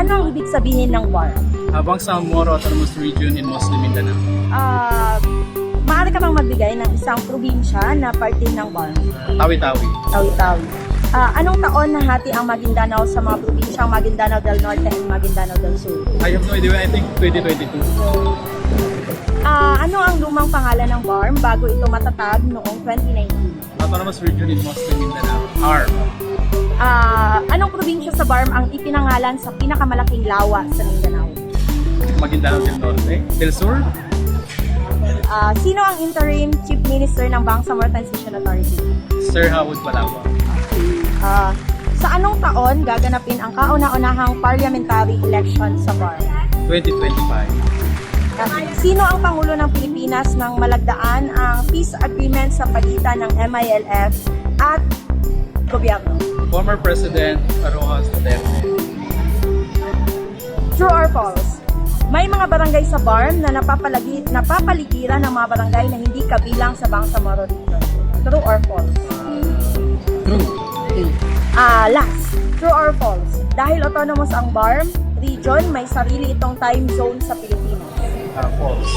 ano ang ibig sabihin ng BARM? Habang sa Moro Autonomous Region in Muslim Mindanao. Ah, maaari ka bang magbigay ng isang probinsya na parte ng BARM? Tawi-Tawi. Tawi-Tawi. Ah, anong taon nahati ang Maguindanao sa mga probinsyang Maguindanao del Norte at Maguindanao del Sur? I have no idea, I think 2022. Ah, ano ang lumang pangalan ng BARM bago ito matatag noong 2019? Autonomous Region in Muslim Mindanao. ARM. Ah, anong probinsya sa BARM ang ipinangalan sa pinakamalaking lawa sa Mindanao? Maguindanao del Norte. Del Sur. Ah, sino ang interim chief minister ng Bangsamoro Transition Authority? Sir Howard Palawa. Ah, sa anong taon gaganapin ang kauna-unahang parliamentary election sa BARM? 2025. Ah, sino ang Pangulo ng Pilipinas nang malagdaan ang peace agreement sa pagitan ng MILF at gobyerno? Former President Rojas Duterte. True or false? May mga barangay sa BARM na napapalagi, napapaligiran ng mga barangay na hindi kabilang sa Bangsamoro Region. True or false? True. Ah, last. True or false? Dahil autonomous ang BARM region, may sarili itong time zone sa Pilipinas. Uh, false.